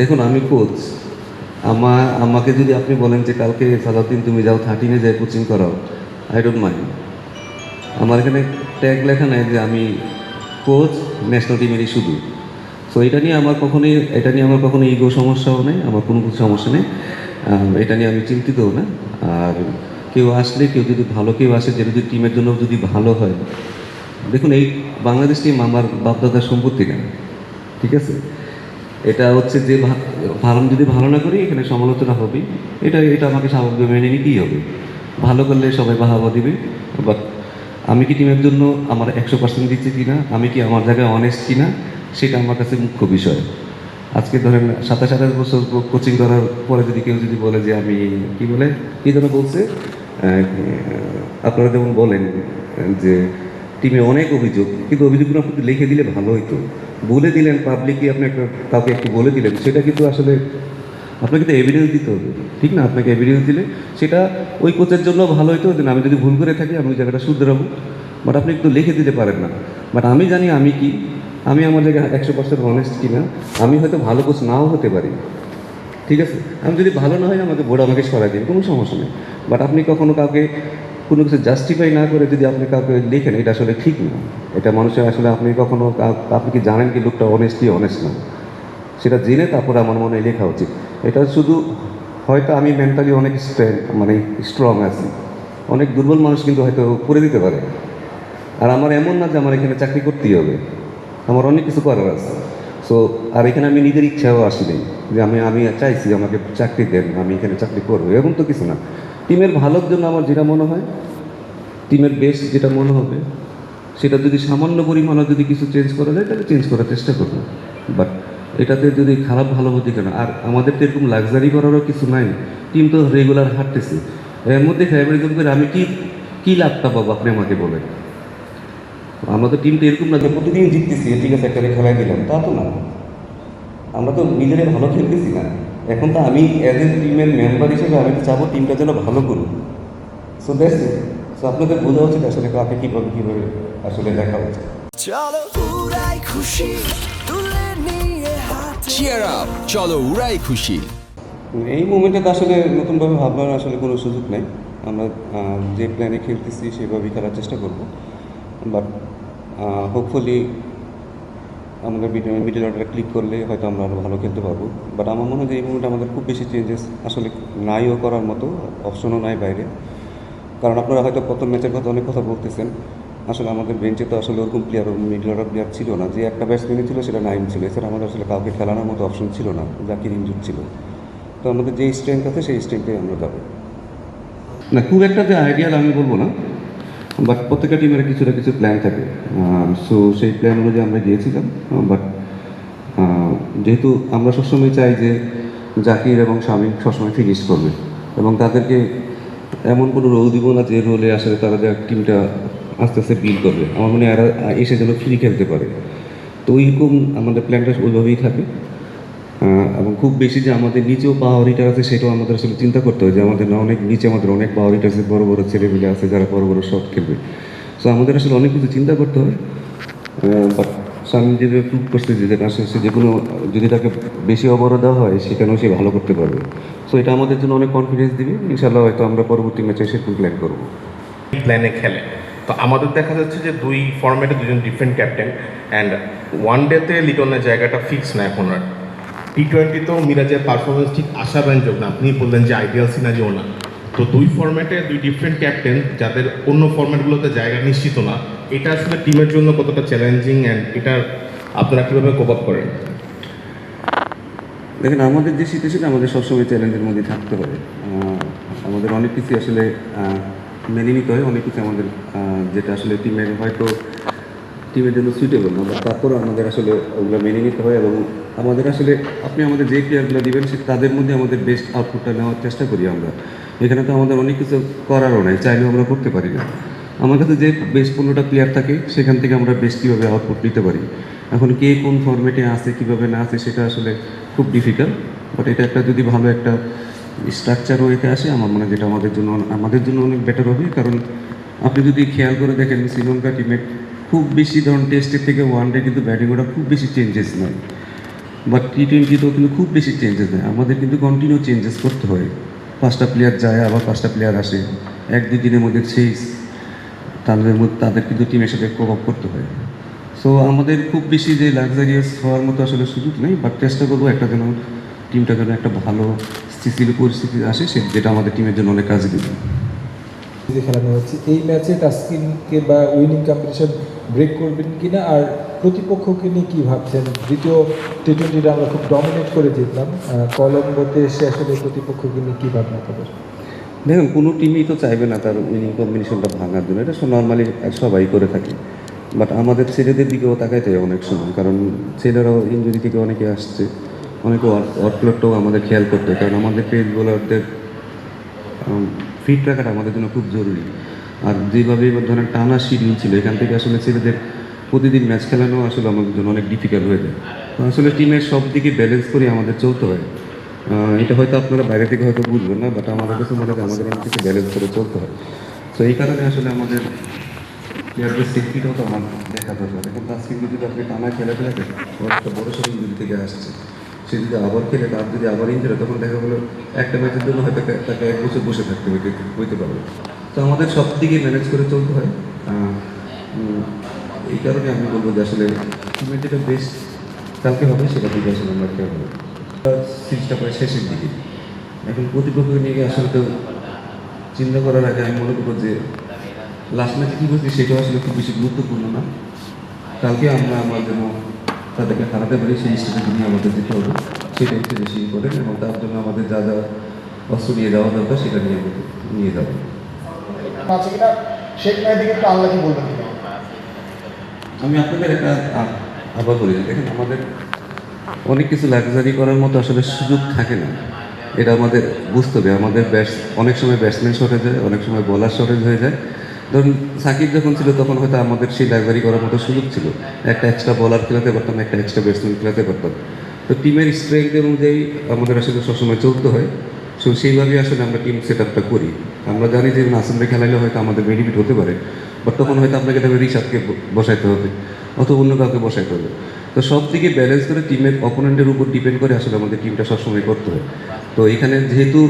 দেখুন, আমি কোচ আমার আমাকে যদি আপনি বলেন যে কালকে সালাউদ্দিন তুমি যাও থার্টিনে যাই কোচিং করাও আই ডোন্ট মাইন্ড আমার এখানে ট্যাগ লেখা নাই যে আমি কোচ ন্যাশনাল টিমেরই শুধু। সো এটা নিয়ে আমার কখনোই, এটা নিয়ে আমার কখনো ইগো সমস্যাও নেই, আমার কোনো কিছু সমস্যা নেই। এটা নিয়ে আমি চিন্তিতও না। আর কেউ আসলে, কেউ যদি ভালো কেউ আসে, যে যদি টিমের জন্য যদি ভালো হয়। দেখুন, এই বাংলাদেশ টিম আমার বাপদাদার সম্পত্তি না। ঠিক আছে? এটা হচ্ছে যে ভালো, যদি ভালো না করি, এখানে সমালোচনা হবে এটা এটা আমাকে স্বাভাবিক মেনে নিতেই হবে? ভালো করলে সবাই বাহাবা দিবে বাট আমি কি টিমের জন্য আমার একশো পার্সেন্ট দিচ্ছি কিনা? আমি কি আমার জায়গায় অনেস্ট কিনা? সেটা আমার কাছে মুখ্য বিষয়। আজকে ধরেন সাতাশ, আঠাশ বছর কোচিং করার পরে যদি কেউ যদি বলে যে আমি, কি বলে? কি যেন বলছে? আপনারা যেমন বলেন যে টিমে অনেক অভিযোগ, কিন্তু অভিযোগগুলো আপনি লিখে দিলে ভালো হতো বলে দিলেন পাবলিকই আপনি একটা কাউকে একটু বলে দিলেন সেটা কিন্তু আসলে আপনাকে তো এভিডেন্স দিতে হবে ঠিক না? আপনাকে এভিডেন্স দিলে সেটা ওই কোচের জন্য ভালো হতো যে না, আমি যদি ভুল করে থাকি আমি ওই জায়গাটা শুধরাবো বাট আপনি একটু লিখে দিতে পারেন না। বাট আমি জানি আমি কি আমি আমার জায়গায় একশো পার্সেন্ট অনেস্ট কিনা আমি হয়তো ভালো কোচ নাও হতে পারি ঠিক আছে? আমি যদি ভালো না হয় আমাকে বোর্ড আমাকে সরাই দিন কোনো সমস্যা নেই। বাট আপনি কখনো কাউকে কোনো কিছু জাস্টিফাই না করে যদি আপনি কাউকে লিখেন, এটা আসলে ঠিক না। এটা মানুষের আসলে আপনি কখনো আপনি কি জানেন কি লোকটা অনেস্টলি অনেস্ট না? সেটা জেনে তারপরে আমার মনে হয় লেখা উচিত। এটা শুধু হয়তো আমি মেন্টালি অনেক স্ট্রেংথ মানে স্ট্রং আছি। অনেক দুর্বল মানুষ কিন্তু হয়তো করে দিতে পারে। আর আমার এমন না যে আমার এখানে চাকরি করতেই হবে। আমার অনেক কিছু করার আছে। সো আর এখানে আমি নিজের ইচ্ছাও আসি নাই যে আমি আমি চাইছি আমাকে চাকরি দেন, আমি এখানে চাকরি করব, এরকম তো কিছু না। টিমের ভালোর জন্য আমার যেটা মনে হয়, টিমের বেস্ট যেটা মনে হবে, সেটা যদি সামান্য পরিমাণে যদি কিছু চেঞ্জ করা যায়, তাহলে চেঞ্জ করার চেষ্টা করব। বাট এটাতে যদি খারাপ ভালো হতে কেন? আর আমাদের তো এরকম লাক্সারি করারও কিছু নাই টিম তো রেগুলার হাঁটতেছে। এর মধ্যে ফেভারিজম করে আমি কি, কী লাভটা পাবো আপনি আমাকে বলেন? আমরা তো টিমটা এরকম না যে প্রতিদিন জিততেছি, ঠিক আছে, একটা খেলায় দিলাম, তা তো না। আমরা তো নিজেরাই ভালো খেলতেছি না। এখন তো আমি অ্যাজ এ টিমের মেম্বার হিসেবে আমি তো চাবো টিমটা যেন ভালো করুক। সো দ্যাটস সো আপনাদের বোঝা উচিত আসলে কাকে কীভাবে কীভাবে আসলে দেখা উচিত। চলো উড়াই খুশি তুলে নিয়ে হাত চিয়ার আপ চলো উড়াই খুশি। এই মুমেন্টে তো আসলে নতুনভাবে ভাবনার আসলে কোনো সুযোগ নেই। আমরা যে প্ল্যানে খেলতেছি সেভাবেই খেলার চেষ্টা করব। বাট হোপফুলি আমাদের মিডিল অর্ডারে ক্লিক করলে হয়তো আমরা আরও ভালো খেলতে পারব। বাট আমার মনে হয় যে এই মুহূর্তে আমাদের খুব বেশি চেঞ্জেস আসলে নাইও করার মতো অপশনও নাই বাইরে। কারণ আপনারা হয়তো প্রথম ম্যাচের কথা অনেক কথা বলতেছেন। আসলে আমাদের বেঞ্চে তো আসলে ওরকম প্লেয়ার মিডল অর্ডার প্লেয়ার ছিল না। যে একটা ব্যাটসম্যানই ছিল, সেটা নাইম ছিল। এছাড়া আমাদের আসলে কাউকে খেলানোর মতো অপশন ছিল না। জাকির ইনজুর ছিল। তো আমাদের যেই স্ট্রেংথ আছে, সেই স্ট্রেংথে আমরা যাব। না, খুব একটা যে আইডিয়াল আমি বলব না। বাট প্রত্যেকটা টিমের কিছু না কিছু প্ল্যান থাকে। সো সেই প্ল্যান অনুযায়ী আমরা গিয়েছিলাম বাট যেহেতু আমরা সবসময় চাই যে জাকির এবং স্বামী সবসময় ফিনিশ করবে এবং তাদেরকে এমন কোনো রোল দিব না যে রোলে আসলে তারা যে টিমটা আস্তে আস্তে বিল করবে। আমার মনে হয় এরা এসে যেন ফ্রি খেলতে পারে। তো ওইরকম আমাদের প্ল্যানটা ওইভাবেই থাকে। এবং খুব বেশি যে আমাদের নিচেও পাওয়ার হিটার আছে, সেটাও আমাদের আসলে চিন্তা করতে হয় যে আমাদের না অনেক নিচে আমাদের অনেক পাওয়ার হিটার আছে বড় বড় ছেলেমেলে আছে যারা বড় বড় শট খেলবে। সো আমাদের আসলে অনেক কিছু চিন্তা করতে হয়। বাট স্বামী যেভাবে প্রুভ করছে যে আসলে সে যে কোনো যদি তাকে বেশি অবরোধ দেওয়া হয়, সেখানেও সে ভালো করতে পারবে। সো এটা আমাদের জন্য অনেক কনফিডেন্স দিবে। ইনশাল্লাহ হয়তো আমরা পরবর্তী ম্যাচে সেরকম প্ল্যান করব। প্ল্যানে খেলে। তো আমাদের দেখা যাচ্ছে যে, দুই ফর্ম্যাটে দুজন ডিফারেন্ট ক্যাপ্টেন অ্যান্ড ওয়ান ডেতে লিটনের জায়গাটা ফিক্স না এখন আর। টি টোয়েন্টিতেও মিরাজের পারফরমেন্স ঠিক আশাব্যঞ্জক না। আপনি বললেন যে আইডিয়াল সিনারিও না। তো দুই ফর্ম্যাটে দুই ডিফারেন্ট ক্যাপ্টেন যাদের অন্য ফর্ম্যাটগুলোতে জায়গা নিশ্চিত না, এটা আসলে টিমের জন্য কতটা চ্যালেঞ্জিং অ্যান্ড এটা আপনারা কীভাবে কোপ আপ করেন? দেখেন, আমাদের যে সিচুয়েশন আমাদের সবসময় চ্যালেঞ্জের মধ্যে থাকতে হবে। আমাদের অনেক কিছু আসলে মেনে নিতে হয়, অনেক কিছু আমাদের যেটা আসলে টিমের হয়তো টিমের জন্য সুইটেবল না, বাট তারপরেও আমাদের আসলে ওগুলো মেনে নিতে হয় এবং আমাদের আসলে আপনি আমাদের যে প্লেয়ারগুলো দিবেন, সে তাদের মধ্যে আমাদের বেস্ট আউটপুটটা নেওয়ার চেষ্টা করি আমরা। এখানে তো আমাদের অনেক কিছু করারও নাই, চাইলেও আমরা করতে পারি না। আমার কাছে যে বেস্ট পনেরোটা প্লেয়ার থাকে, সেখান থেকে আমরা বেস্ট কীভাবে আউটপুট নিতে পারি? এখন কে কোন ফর্মেটে আছে, কীভাবে না আছে, সেটা আসলে খুব ডিফিকাল্ট বাট এটা একটা যদি ভালো একটা স্ট্রাকচার ওয়েতে আসে, আমার মনে হয় যেটা আমাদের জন্য আমাদের জন্য অনেক বেটার হবে। কারণ আপনি যদি খেয়াল করে দেখেন, শ্রীলঙ্কা টিমে খুব বেশি ধরুন টেস্টের থেকে ওয়ান ডে কিন্তু ব্যাটিং ওটা খুব বেশি চেঞ্জেস নয়। বাট টি টোয়েন্টিতেও কিন্তু খুব বেশি চেঞ্জেস নেই আমাদের কিন্তু কন্টিনিউ চেঞ্জেস করতে হয়। পাঁচটা প্লেয়ার যায়, আবার পাঁচটা প্লেয়ার আসে। এক, দুই দিনের মধ্যে সেই তাদের মধ্যে তাদের কিন্তু টিমের সাথে আপ করতে হয়। সো আমাদের খুব বেশি যে লাক্সারিয়াস হওয়ার মতো আসলে সুযোগ নেই। বাট চেষ্টা করব একটা যেন টিমটা যেন একটা ভালো স্থিতিশীল পরিস্থিতি আসে, সে যেটা আমাদের টিমের জন্য অনেক কাজে দেবে। খেলানো হচ্ছে, এই ম্যাচে টাস্কিনকে বা উইনিং কম্পিটিশন ব্রেক করবেন কি না আর প্রতিপক্ষকে নিয়ে কী ভাবছেন? দ্বিতীয় টি টোয়েন্টিটা আমরা খুব ডমিনেট করে জিতলাম কলম্বোতে এসে আসলে প্রতিপক্ষকে নিয়ে কী ভাবনা তাদের দেখুন, কোনো টিমই তো চাইবে না তার উইনিং কম্বিনেশনটা ভাঙার জন্য। এটা নর্মালি সবাই করে থাকে। বাট আমাদের ছেলেদের দিকেও তাকাইতে হয় অনেক সময়। কারণ ছেলেরাও ইঞ্জুরি থেকে অনেকে আসছে। অনেকে ওয়ার্কলোডটাও আমাদের খেয়াল করতে হয়। কারণ আমাদের পেজ বোলারদের ফিট রাখাটা আমাদের জন্য খুব জরুরি। আর যেভাবে ধরেন টানা শিডিউল ছিল এখান থেকে আসলে ছেলেদের প্রতিদিন ম্যাচ খেলানো আসলে আমাদের জন্য অনেক ডিফিকাল্ট হয়ে যায়। তো আসলে টিমের সব দিকে ব্যালেন্স করে আমাদের চলতে হয়। এটা হয়তো আপনারা বাইরে থেকে হয়তো বুঝবেন না বাট আমাদের কাছে মনে হয় আমাদের এখান থেকে ব্যালেন্স করে চলতে হয়। তো এই কারণে আসলে আমাদের প্লেয়ারদের সেফটিটাও তো আমার দেখা দরকার। এখন তার কিন্তু যদি আপনি টানা খেলে ফেলে একটা বড় সড়ো ইঞ্জুরি থেকে আসছে, সে যদি আবার খেলে, তার যদি আবার ইঞ্জুরি তখন দেখা গেলো একটা ম্যাচের জন্য হয়তো তাকে এক বছর বসে থাকতে হইতে হইতে পারবে। তো আমাদের সব দিকে ম্যানেজ করে চলতে হয়। এই কারণে আমি বলব যে আসলে টিমের যেটা বেস্ট কালকে হবে সেটা দিকে আসলে আমরা খেয়াল হবে। সিরিজটা প্রায় শেষের দিকে। এখন প্রতিপক্ষকে নিয়ে আসলে তো চিন্তা করার আগে আমি মনে করব যে লাস্ট ম্যাচে কী করছি সেটাও আসলে খুব বেশি গুরুত্বপূর্ণ না। কালকে আমরা আমার যেন তাদেরকে হারাতে পারি সেই স্টেজে নিয়ে আমাদের যেতে হবে। সেটা হচ্ছে বেশি ইম্পর্টেন্ট এবং তার জন্য আমাদের যা যা অস্ত্র নিয়ে যাওয়া দরকার সেটা নিয়ে নিয়ে যাব আছে কিনা, শেখ মেহেদিকে একটু আল্লাহ কি বলবেন আমি আপনাদের একটা আবার বলি দেখেন, আমাদের অনেক কিছু লাক্সারি করার মতো আসলে সুযোগ থাকে না। এটা আমাদের বুঝতে হবে। আমাদের ব্যাটস, অনেক সময় ব্যাটসম্যান শর্টেজ হয়, অনেক সময় বোলার শর্টেজ হয়ে যায়। ধরুন, সাকিব যখন ছিল, তখন হয়তো আমাদের সেই লাক্সারি করার মতো সুযোগ ছিল। একটা এক্সট্রা বলার খেলাতে পারতাম, একটা এক্সট্রা ব্যাটসম্যান খেলাতে পারতাম। তো টিমের স্ট্রেংথ অনুযায়ী আমাদের আসলে সবসময় চলতে হয় সো সেইভাবে আসলে আমরা টিম সেট আপটা করি। আমরা জানি যে নাসিমরে খেলাইলে হয়তো আমাদের বেনিফিট হতে পারে বাট তখন হয়তো আপনাকে রিশাদকে ব- বসাইতে হবে, অথবা অন্য কাউকে বসাইতে হবে। তো সব দিকে ব্যালেন্স করে টিমের অপোনেন্টের উপর ডিপেন্ড করে আসলে আমাদের টিমটা সবসময় করতে হয়। তো এখানে যেহেতু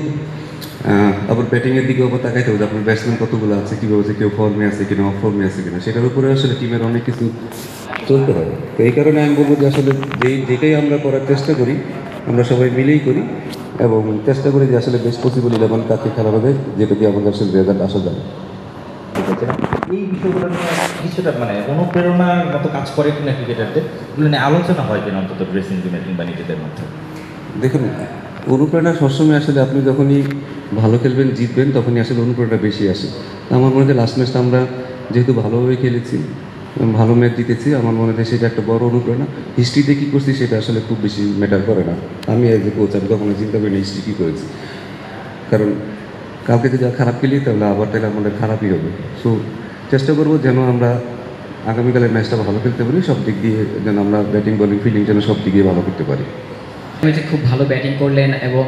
আবার ব্যাটিংয়ের দিকে আবার তাকাইতে হবে আপনার ব্যাটসম্যান কতগুলো আছে, কীভাবে আছে কেউ ফর্মে আছে কিনা অফ ফর্মে আছে কিনা, সেটার উপরে আসলে টিমের অনেক কিছু চলতে হয়। তো এই কারণে আমি বলব যে আসলে যেই, যেটাই আমরা করার চেষ্টা করি, আমরা সবাই মিলেই করি। এবং চেষ্টা করি যে আসলে বেস্ট পসিবল ইলেভেন কাকে খেলা হবে যেটা দিয়ে আমাদের আসলে রেজাল্ট আসা যায়। ঠিক আছে। এই বিষয়গুলো নিয়ে কিছুটা মানে অনুপ্রেরণার মতো কাজ করে কিনা ক্রিকেটারদের এগুলো নিয়ে আলোচনা হয় কিনা অন্তত ড্রেসিং রুমে কিংবা নিজেদের মধ্যে? দেখুন অনুপ্রেরণা সবসময় আসলে আপনি যখনই ভালো খেলবেন জিতবেন তখনই আসলে অনুপ্রেরণা বেশি আসে। আমার মনে হয় লাস্ট ম্যাচটা আমরা যেহেতু ভালোভাবে খেলেছি ভালো ম্যাচ জিতেছি আমার মনে হয় সেটা একটা বড় অনুপ্রেরণা। হিস্ট্রিতে কী করছি সেটা আসলে খুব বেশি ম্যাটার করে না। আমি এজ এ কোচ আমি কখনো চিন্তা করি না হিস্ট্রি কী করেছি। কারণ কালকে যদি খারাপ খেলি, তাহলে আবার তাহলে আমাদের খারাপই হবে। সো চেষ্টা করব যেন আমরা আগামীকালের ম্যাচটা ভালো খেলতে পারি, সব দিক দিয়ে যেন আমরা ব্যাটিং বলিং ফিল্ডিং যেন সব দিক দিয়ে ভালো করতে পারি। খুব ভালো ব্যাটিং করলেন এবং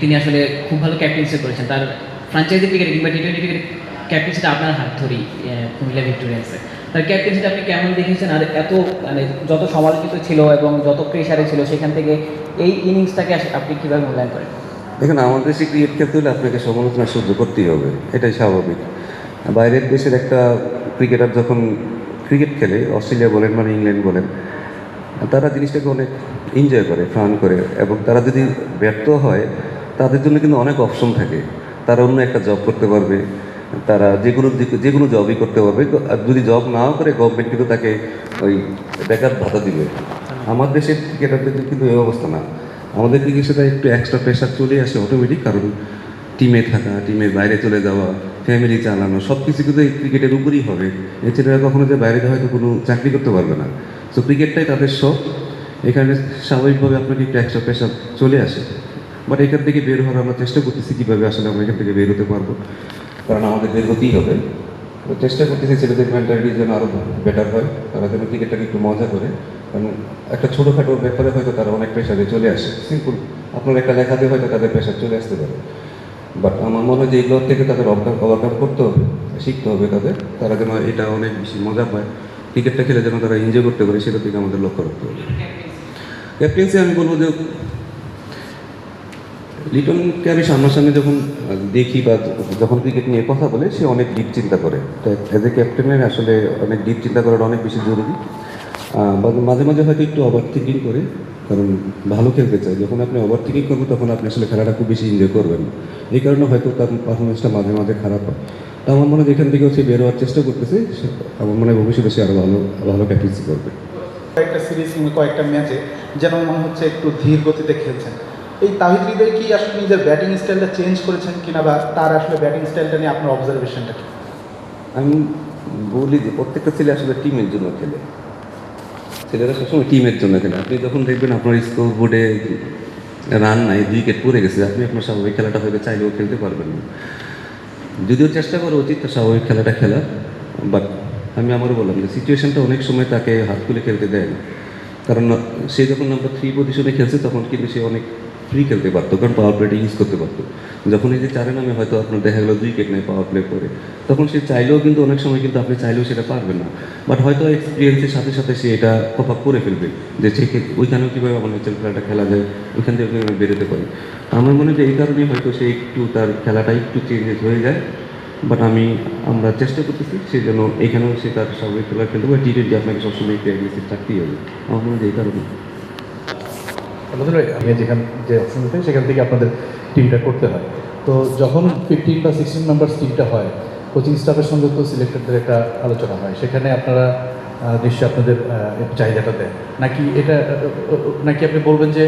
তিনি আসলে খুব ভালো ক্যাপ্টেন্সি করেছেন। তার ফ্রাঞ্চাইজি ক্রিকেট কিংবা টি টোয়েন্টি ক্রিকেট ক্যাপ্টেন্সিটা আপনার হাত ধরি কুমিল্লা ভিক্টোরিয়ান্সে তার ক্যাপ্টেন্সিটা আপনি কেমন দেখেছেন? আর এত মানে যত সমালোচিত ছিল এবং যত প্রেশারে ছিল, সেখান থেকে এই ইনিংসটাকে আপনি কীভাবে মূল্যায়ন করেন? দেখুন, আমাদের দেশে ক্রিকেট খেলতে হলে আপনাকে সমালোচনা সহ্য করতেই হবে। এটাই স্বাভাবিক। বাইরের দেশের একটা ক্রিকেটার যখন ক্রিকেট খেলে, অস্ট্রেলিয়া বলেন মানে ইংল্যান্ড বলেন, তারা জিনিসটাকে অনেক এনজয় করে ফান করে এবং তারা যদি ব্যর্থ হয়, তাদের জন্য কিন্তু অনেক অপশন থাকে। তারা অন্য একটা জব করতে পারবে। তারা যে কোনো যে কোনো জবই করতে পারবে। আর যদি জব নাও করে গভর্নমেন্ট কিন্তু তাকে ওই বেকার ভাতা দিবে। আমার দেশের ক্রিকেটারদের কিন্তু এই অবস্থা না। আমাদের দিকে সেটা একটু এক্সট্রা প্রেশার চলে আসে অটোমেটিক কারণ টিমে থাকা টিমের বাইরে চলে যাওয়া ফ্যামিলি চালানো সব কিছু কিন্তু এই ক্রিকেটের উপরই হবে। এছাড়া কখনো যে বাইরে হয়তো কোনো চাকরি করতে পারবে না। সো ক্রিকেটটাই তাদের শখ। এখানে স্বাভাবিকভাবে আপনাকে একটু এক্সট্রা প্রেশার চলে আসে। বাট এখান থেকে বের হওয়ার আমরা চেষ্টা করতেছি কীভাবে আসলে আমরা এখান থেকে বের হতে পারব। কারণ আমাদের বের হতেই হবে। তো চেষ্টা করতেছি ছেলেদের মেন্টালিটি যেন আরও বেটার হয়, তারা যেন ক্রিকেটটাকে একটু মজা করে। কারণ একটা ছোটোখাটো ব্যাপারে হয়তো তারা অনেক প্রেশারে চলে আসে। সিম্পল আপনার একটা লেখাতে হয়তো তাদের প্রেশার চলে আসতে পারে। বাট আমার মনে হয় যে এগুলোর থেকে তাদের ওভারকাম করতে হবে, শিখতে হবে তাদের। তারা যেন এটা অনেক বেশি মজা পায়। ক্রিকেটটা খেলে যেন তারা এনজয় করতে পারে, সেটা থেকে আমাদের লক্ষ্য রাখতে হবে। ক্যাপ্টেন্সি আমি বলব যে লিটনকে আমি সামনাসামনি যখন দেখি বা যখন ক্রিকেট নিয়ে কথা বলে, সে অনেক ডিপ চিন্তা করে। তো অ্যাজ এ ক্যাপ্টেনের আসলে অনেক ডিপ চিন্তা করাটা অনেক বেশি জরুরি। মাঝে মাঝে হয়তো একটু ওভার থিঙ্কিং করে, কারণ ভালো খেলতে চায়। যখন আপনি ওভার থিঙ্কিং করবেন, তখন আপনি আসলে খেলাটা খুব বেশি এনজয় করবেন এই কারণে হয়তো তার পারফরমেন্সটা মাঝে মাঝে খারাপ হয়। তো আমার মনে হয় এখান থেকেও সে বের হওয়ার চেষ্টা করতেছে আমার মনে হয় ভবিষ্যতে সে আরও ভালো ভালো ক্যাপ্টেন্সি করবে। কয়েকটা সিরিজ কয়েকটা ম্যাচে যেন মনে হচ্ছে একটু ধীর গতিতে খেলছেন। এই তাহিদ কি আসলে নিজের ব্যাটিং স্টাইলটা চেঞ্জ করেছেন কিনা বা তার আসলে ব্যাটিং স্টাইলটা নিয়ে আপনার অবজারভেশনটা কি? আমি বলি যে প্রত্যেকটা ছেলে আসলে টিমের জন্য খেলে। ছেলেরা সবসময় টিমের জন্য খেলে। আপনি যখন দেখবেন আপনার স্কোর বোর্ডে রান নাই উইকেট পড়ে গেছে, আপনি আপনার স্বাভাবিক খেলাটা হয়তো চাইলেও খেলতে পারবেন না। যদিও চেষ্টা করা উচিত স্বাভাবিক খেলাটা খেলা বাট আমি আমারও বললাম যে সিচুয়েশনটা অনেক সময় তাকে হাত খুলে খেলতে দেয় না। কারণ সে যখন নাম্বার থ্রি পজিশনে খেলছে, তখন কিন্তু সে অনেক ফ্রি খেলতে পারতো, কারণ পাওয়ার প্লেটা ইউজ করতে পারতো। যখন এই যে চারে নামে হয়তো আপনার দেখা গেলো দুই উইকেট নেয় পাওয়ার প্লে করে, তখন সে চাইলেও কিন্তু অনেক সময় কিন্তু আপনি চাইলেও সেটা পারবেন না। বাট হয়তো এক্সপিরিয়েন্সের সাথে সাথে সে এটা কপ আপ করে ফেলবে, যে ঠিক ওইখানেও কীভাবে আমার ন্যাচারাল খেলাটা খেলা যায়, ওইখান থেকে বেরোতে পারি। আমার মনে হয় এই কারণেই হয়তো সে একটু তার খেলাটা একটু চেঞ্জেস হয়ে যায়। বাট আমি, আমরা চেষ্টা করতেছি সে যেন এখানেও সে তার স্বাভাবিক খেলা খেলতে পারে। টি টোয়েন্টি আপনাকে সবসময় একটু অ্যাগ্রেসিভ থাকতেই হবে। আমার মনে হয় এই কারণে আমাদের আমি যেখান যে অপশন থাকে সেখান থেকে আপনাদের টিমটা করতে হয়। তো যখন ফিফটিন বা সিক্সটিন মেম্বার্স টিমটা হয় কোচিং স্টাফের সঙ্গে তো সিলেক্টরদের একটা আলোচনা হয়। সেখানে আপনারা নিশ্চয়ই আপনাদের চাহিদাটা দেন। নাকি এটা নাকি আপনি বলবেন যে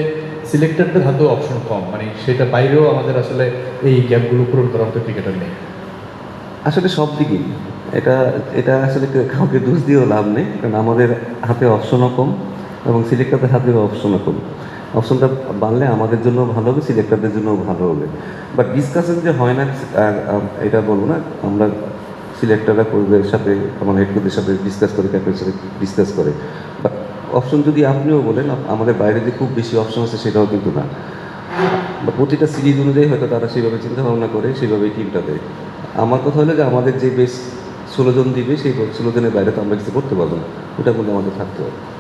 সিলেক্টরদের হাতেও অপশন কম? মানে সেটা বাইরেও আমাদের আসলে এই গ্যাপগুলো পূরণ করার মতো ক্রিকেটার নেই। আসলে সব দিকেই। এটা এটা আসলে কাউকে দোষ দিয়েও লাভ নেই। কারণ আমাদের হাতে অপশনও কম এবং সিলেক্টরদের হাতে অপশনও কম। অপশনটা বাড়লে আমাদের জন্য ভালো হবে, সিলেক্টরদের জন্য ভালো হবে। বাট ডিসকাশন যে হয় না এটা বলব না, আমরা সিলেক্টররা কোচদের সাথে, আমার হেড কোচদের সাথে ডিসকাস করে ক্যাপ্টেনের সাথে ডিসকাস করে। বাট অপশন যদি আপনিও বলেন আমাদের বাইরে যে খুব বেশি অপশন আছে সেটাও কিন্তু না। বা প্রতিটা সিরিজ অনুযায়ী হয়তো তারা সেভাবে চিন্তা ভাবনা করে, সেভাবেই টিমটা দেয়। আমার কথা হলো যে আমাদের যে বেশ ষোলো জন দিবে, সেই ষোলো জনের বাইরে তো আমরা কিছু করতে পারব না। ওটা বলে আমাদের থাকতে হবে।